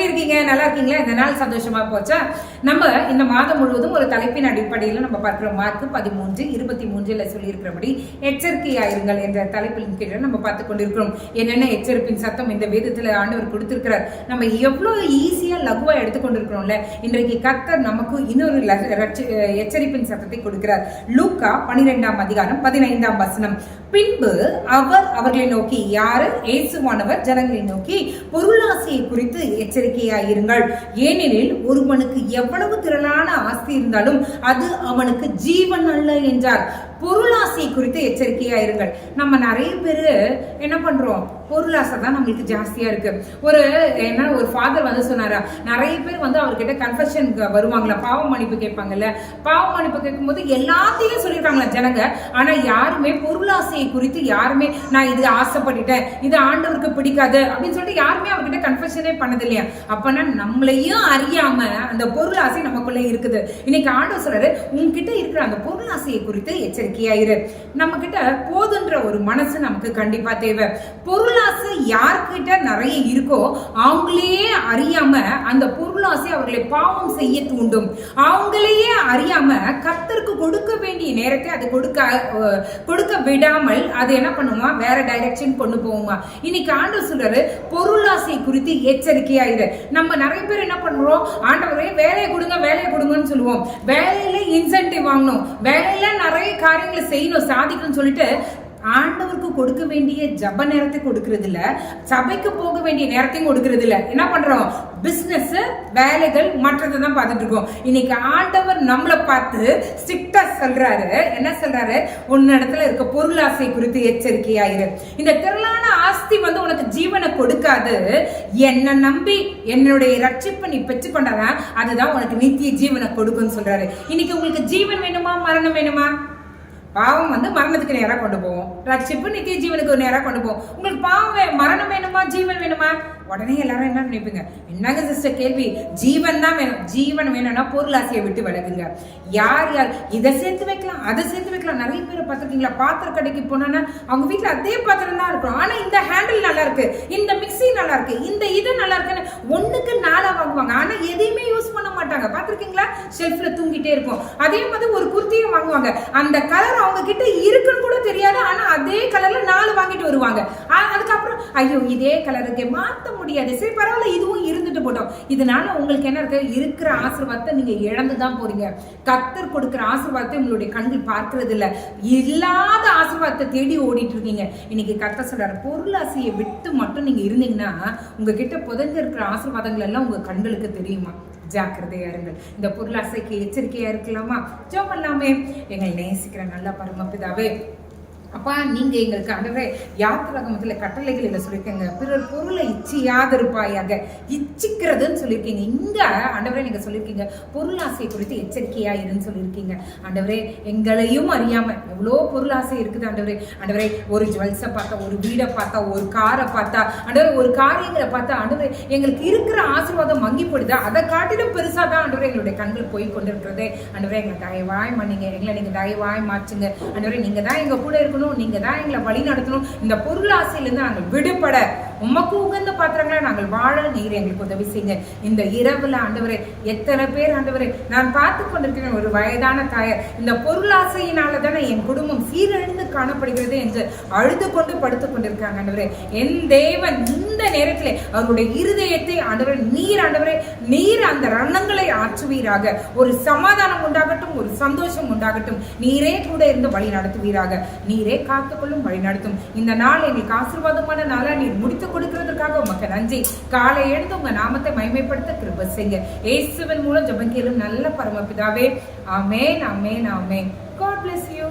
இருக்கீங்க? நல்லா இருக்கீங்களா? இந்த நாள் சந்தோஷமா போச்சா? நம்ம இந்த மாதம் முழுவதும் ஒரு தலைப்பின் அடிப்படையில் நம்ம பார்க்கிறோம் மார்க் பதிமூன்று இருபத்தி மூன்றுல சொல்லியிருக்கிறபடி எச்சரிக்கையாயிருங்கள் என்ற தலைப்பின் கீழே நம்ம பார்த்து கொண்டிருக்கிறோம். என்னென்ன எச்சரிப்பின் சத்தம் இந்த வேதத்துல ஆண்டவர் கொடுத்திருக்கிறார். நம்ம எவ்வளவு ஈஸியா லகுவா எடுத்துக்கொண்டிருக்கிறோம்ல இன்றைக்கு கர்த்தர் நமக்கு இன்னொரு எச்சரிப்பின் சத்தத்தை கொடுக்கிறார். லூக்கா பனிரெண்டாம் அதிகாரம் பதினைந்தாம் வசனம். பின்பு அவர் அவர்களை நோக்கி யாரு? இயேசுவானவர் ஜனங்களை நோக்கி பொருளாசையை குறித்து எச்சரிக்கையாயிருங்கள். ஏனெனில் ஒருவனுக்கு எவ்வளவு திரளான ஆஸ்தி இருந்தாலும் அது அவனுக்கு ஜீவன் அல்ல என்றார். பொருளாசை குறித்து எச்சரிக்கையாயிருங்கள் நம்ம நிறைய பேர் என்ன பண்றோம்? பொருளாசை தான் நம்மளுக்கு ஜாஸ்தியா இருக்கு. ஒரு என்ன ஒரு ஃபாதர் வந்து சொன்னாரா நிறைய பேர் வந்து அவர்கிட்ட கன்ஃபெஷன் வருவாங்களா பாவ மன்னிப்பு கேட்பாங்கல்ல. பாவ மன்னிப்பு கேட்கும்போது எல்லாத்தையும் சொல்லியிருக்காங்களா ஜனங்க. ஆனா யாருமே பொருளாசையை குறித்து யாருமே நான் இது ஆசைப்பட்டுட்டேன் இது ஆண்டவருக்கு பிடிக்காது அப்படின்னு சொல்லிட்டு யாருமே அவர்கிட்ட கன்ஃபெஷனே பண்ணது இல்லையா அப்பனா நம்மளையும் அறியாம அந்த பொருளாசை நமக்குள்ள இருக்குது. இன்னைக்கு ஆண்டவர் சொல்றாரு உங்ககிட்ட இருக்கிற அந்த பொருளாசையை குறித்து எச்சரிக்கை எச்சரிக்கையாயிரு நம்ம கிட்ட போதுன்ற ஒரு மனசு நமக்கு கண்டிப்பா தேவை. பொருளாசை யார்கிட்ட நிறைய இருக்கோ அவங்களே அறியாம அந்த பொருளாசை அவர்களை பாவம் செய்ய தூண்டும். அவங்களையே அறியாம கத்தருக்கு கொடுக்க வேண்டிய நேரத்தை அது கொடுக்க கொடுக்க விடாமல் அது என்ன பண்ணுமா? வேற டைரக்ஷன் கொண்டு போகுமா? இன்னைக்கு ஆண்டவர் சொல்றாரு பொருளாசை குறித்து எச்சரிக்கையாயிரு. நம்ம நிறைய பேர் என்ன பண்றோம் ஆண்டவரே வேலையை கொடுங்க வேலையை கொடுங்கன்னு சொல்லுவோம். வேலையில இன்சென்டிவ் வாங்கணும். வேலையில நிறைய காரியங்களை செய்யணும் சாதிக்கணும்னு சொல்லிட்டு ஆண்டவருக்கு கொடுக்க வேண்டிய ஜப நேரத்தை கொடுக்கறது இல்ல. சபைக்கு போக வேண்டிய நேரத்தையும் கொடுக்கறது இல்ல. என்ன பண்றோம்? பிசினஸ் வேலைகள் மற்றதை தான் பார்த்துட்டு இருக்கோம். இன்னைக்கு ஆண்டவர் நம்மளை பார்த்து ஸ்ட்ரிக்டா சொல்றாரு. என்ன சொல்றாரு? உன்னிடத்துல இருக்க பொருளாசை குறித்து எச்சரிக்கையாயிரு. இந்த திரளான ஆஸ்தி வந்து உனக்கு ஜீவனை கொடுக்காது. என்னை நம்பி என்னுடைய ரட்சிப்பை நீ பெற்றுக்கொண்டாதான் அதுதான் உனக்கு நித்திய ஜீவனை கொடுக்கும்னு சொல்றாரு. இன்னைக்கு உங்களுக்கு ஜீவன் வேணுமா மரணம் வேணுமா? பாவம் வந்து மரணத்துக்கு நேராக கொண்டு போவோம். ரட்சிப்பு நித்திய ஜீவனுக்கு நேராக கொண்டு போவோம். உங்களுக்கு பாவம் மரணம் வேணுமா? ஜீவன் வேணுமா? உடனே எல்லாரும் என்ன நினைப்பீங்க? என்னங்க சிஸ்டர் கேள்வி? ஜீவன் தான் வேணும். ஜீவன் வேணும்னா பொருளாசையை விட்டு விலகுங்க. யார் யார்? இதை சேர்த்து வைக்கலாம் அதை சேர்த்து வைக்கலாம். நிறைய பேரை பார்த்துருக்கீங்களா? பாத்திர கடைக்கு போனோன்னா அவங்க வீட்டில் அதே பாத்திரம் தான் இருக்கும். ஆனால் இந்த ஹேண்டில் நல்லா இருக்கு. இந்த மிக்ஸி நல்லா இருக்கு. இந்த இது நல்லா இருக்குன்னு ஒன்றுக்கு நாளாக வாங்குவாங்க. ஆனால் எதையுமே யூஸ் பண்ண மாட்டாங்க. பார்த்துருக்கீங்களா? ஷெல்ஃபில் தூங்கிட்டே இருக்கும் அதே மாதிரி ஒரு குர்த்தியும் வாங்குவாங்க. அந்த கலர் அவங்க கிட்ட இருக்குன்னு கூட தெரியாது. ஆனால் அதே கலரில் நாலு வாங்கிட்டு வருவாங்க. அதுக்கப்புறம் ஐயோ இதே கலருக்கு மாற்ற முடியாது. சரி பரவாயில்ல இதுவும் இருந்துட்டு போட்டோம். இதனால உங்களுக்கு என்ன இருக்கு? இருக்கிற ஆசீர்வாதத்தை நீங்க இழந்து தான் போறீங்க. கத்தர் கொடுக்கிற ஆசீர்வாதத்தை உங்களுடைய கண்கள் பார்க்கறது இல்ல. இல்லாத ஆசீர்வாதத்தை தேடி ஓடிட்டு இருக்கீங்க. இன்னைக்கு கத்த சொல்றாரு பொருளாசையை விட்டு மட்டும் நீங்க இருந்தீங்கன்னா உங்ககிட்ட புதஞ்சு இருக்கிற ஆசீர்வாதங்கள் எல்லாம் உங்க கண்களுக்கு தெரியுமா? ஜாக்கிரதையா இருங்கள். இந்த பொருளாசைக்கு எச்சரிக்கையா இருக்கலாமா? ஜோ பண்ணலாமே. எங்களை நேசிக்கிற நல்ல பரமபிதாவே அப்பா நீங்க எங்களுக்கு ஆண்டவரே யாத்திராகமத்துல கட்டளைகள் இல்லை சொல்லியிருக்கீங்க பிறர் பொருளை இச்சியாதிருப்பாயாக. இச்சிக்கிறதுன்னு சொல்லியிருக்கீங்க இங்க ஆண்டவரே நீங்க சொல்லியிருக்கீங்க பொருளாசை குறித்து எச்சரிக்கையா இருன்னு சொல்லியிருக்கீங்க ஆண்டவரே எங்களையும் அறியாம எவ்வளோ பொருளாசை இருக்குது ஆண்டவரே. ஆண்டவரே ஒரு ஜுவல்ஸை பார்த்தா ஒரு வீடை பார்த்தா ஒரு காரை பார்த்தா ஆண்டவரே ஒரு காரியங்களை பார்த்தா ஆண்டவரே எங்களுக்கு இருக்கிற ஆசீர்வாதம் மங்கி போடுதா அதை காட்டிலும் பெருசா தான் ஆண்டவரே எங்களுடைய கண்கள் போய் கொண்டிருக்கிறதே. ஆண்டவரே எங்களை தயவாய் மன்னிங்க. எங்களை நீங்க தயவாய் மாற்றுங்க. ஆண்டவரே நீங்க தான் எங்க கூட இருக்கணும். நீங்க தான் எங்களை வழி நடத்தணும். இந்த பொருளாசையிலேருந்து நாங்கள் விடுபட உமக்கு உகந்த பாத்திரங்களை நாங்கள் வாழ நீர் எங்களுக்கு உதவி செய்யுங்க. இந்த இரவுல ஆண்டவரே எத்தனை பேர் ஆண்டவரே நான் பார்த்து கொண்டிருக்கிறேன் ஒரு வயதான தாயார் இந்த பொருளாசையினால தானே என் குடும்பம் சீரழிந்து காணப்படுகிறது என்று அழுது கொண்டு படுத்து கொண்டிருக்காங்க ஆண்டவரே. என் தேவன் இந்த நேரத்திலே அவருடைய இருதயத்தை ஆண்டவர் நீர் ஆண்டவரே நீர் அந்த ரணங்களை ஆற்றுவீராக. ஒரு சமாதானம் உண்டாகட்டும் ஒரு சந்தோஷம் உண்டாகட்டும். நீரே கூட இருந்து வழி நடத்துவீராக. நீரே காத்துக்கொள்ளும் வழி நடத்தும். இந்த நாள் எங்களுக்கு ஆசீர்வாதமான நாளா நீர் முடித்து கொடுக்கிறதுக்காக உமக்கு நன்றி. காலை எழுந்து உங்க நாமத்தை மயமைப்படுத்த கிருப செய்ய இயேசுவின் மூலம் ஜெபம் கேளும் நல்ல பரமபிதாவே. ஆமென் ஆமென் ஆமென். God bless you